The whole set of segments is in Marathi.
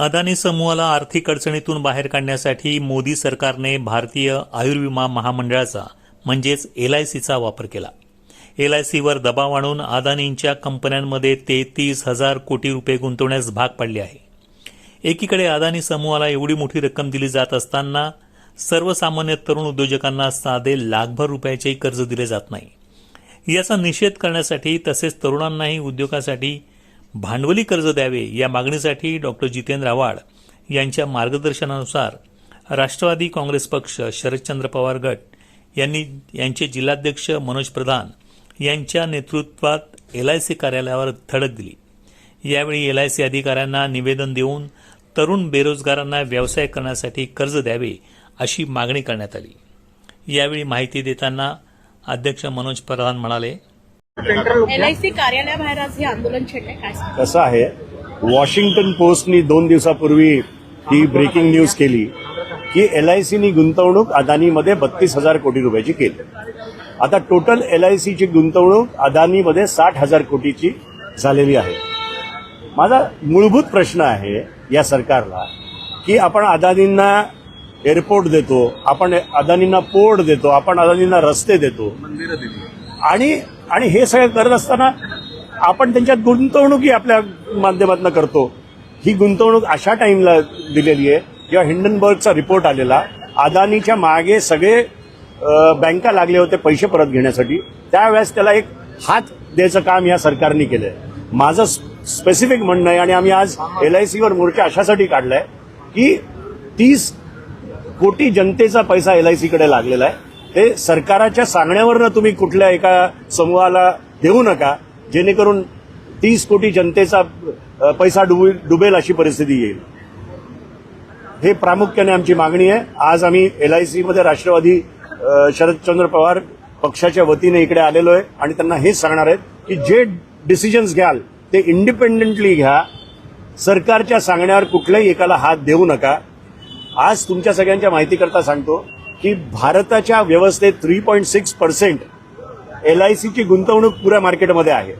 अदानी समूहाला आर्थिक अडचणीतून बाहेर काढण्यासाठी मोदी सरकारने भारतीय आयुर्विमा महामंडळाचा म्हणजेच एल आय सीचा वापर केला. एल आय सीवर दबाव आणून अदानींच्या कंपन्यांमध्ये तेहतीस हजार कोटी रुपये गुंतवण्यास भाग पाडले आहे. एकीकडे अदानी समूहाला एवढी मोठी रक्कम दिली जात असताना सर्वसामान्य तरुण उद्योजकांना साधे लाखभर रुपयाचेही कर्ज दिले जात नाही. याचा निषेध करण्यासाठी तसेच तरुणांनाही उद्योगासाठी भांडवली कर्ज द्यावे या मागणीसाठी डॉक्टर जितेंद्र आव्हाड यांच्या मार्गदर्शनानुसार राष्ट्रवादी काँग्रेस पक्ष शरदचंद्र पवार गट यांनी यांचे जिल्हाध्यक्ष मनोज प्रधान यांच्या नेतृत्वात एल आय सी कार्यालयावर धडक दिली. यावेळी एल आय सी अधिकाऱ्यांना निवेदन देऊन तरुण बेरोजगारांना व्यवसाय करण्यासाठी कर्ज द्यावे अशी मागणी करण्यात आली. यावेळी माहिती देताना अध्यक्ष मनोज प्रधान म्हणाले एलआयसी कार्यालयाबाहेर आज हे आंदोलन छेडलंय काय? कसं आहे वॉशिंग्टन पोस्टनी दोन दिवसापूर्वी ही ब्रेकिंग न्यूज केली की एल आय सीनी गुंतवणूक अदानीमध्ये बत्तीस हजार कोटी रुपयाची केली. आता टोटल एल आय सीची गुंतवणूक अदानीमध्ये साठ हजार कोटीची झालेली आहे. माझा मूलभूत प्रश्न आहे या सरकारला की आपण अदानींना एअरपोर्ट देतो आपण अदानींना पोर्ट देतो आपण अदानींना रस्ते देतो. आणि आणि हे सगळं करत असताना आपण त्यांच्यात गुंतवणुकी आपल्या माध्यमातून करतो. ही गुंतवणूक अशा टाईमला दिलेली आहे जेव्हा हिंडनबर्गचा रिपोर्ट आलेला अदानीच्या मागे सगळे बँका लागले होते पैसे परत घेण्यासाठी. त्यावेळेस त्याला एक हात द्यायचं काम या सरकारने केलं आहे माझं स्पेसिफिक म्हणणं आहे आणि आम्ही आज एल आय सीवर मोर्चा अशासाठी काढलाय की तीस कोटी जनतेचा पैसा एल आय सीकडे लागलेला आहे. ते सरकाराच्या सांगण्यावरनं तुम्ही कुठल्या एका समूहाला देऊ नका जेणेकरून तीस कोटी जनतेचा पैसा डुबे डुबेल अशी परिस्थिती येईल. हे प्रामुख्याने आमची मागणी आहे. आज आम्ही एल आय सीमध्ये राष्ट्रवादी शरदचंद्र पवार पक्षाच्या वतीने इकडे आलेलो आहे आणि त्यांना हेच सांगणार आहेत की जे डिसिजन्स घ्याल ते इंडिपेंडेंटली घ्या. सरकारच्या सांगण्यावर कुठल्याही एकाला हात देऊ नका. आज तुमच्या सगळ्यांच्या माहितीकरता सांगतो की भारताच्या व्यवस्थेत three point six percent L I सीची गुंतवणूक पुऱ्या मार्केटमध्ये आहे.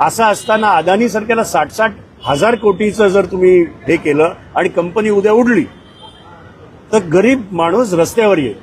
असं असताना अदानी सारख्याला साठ साठ हजार कोटीचं जर तुम्ही हे केलं आणि कंपनी उद्या उडली तर गरीब माणूस रस्त्यावर येईल.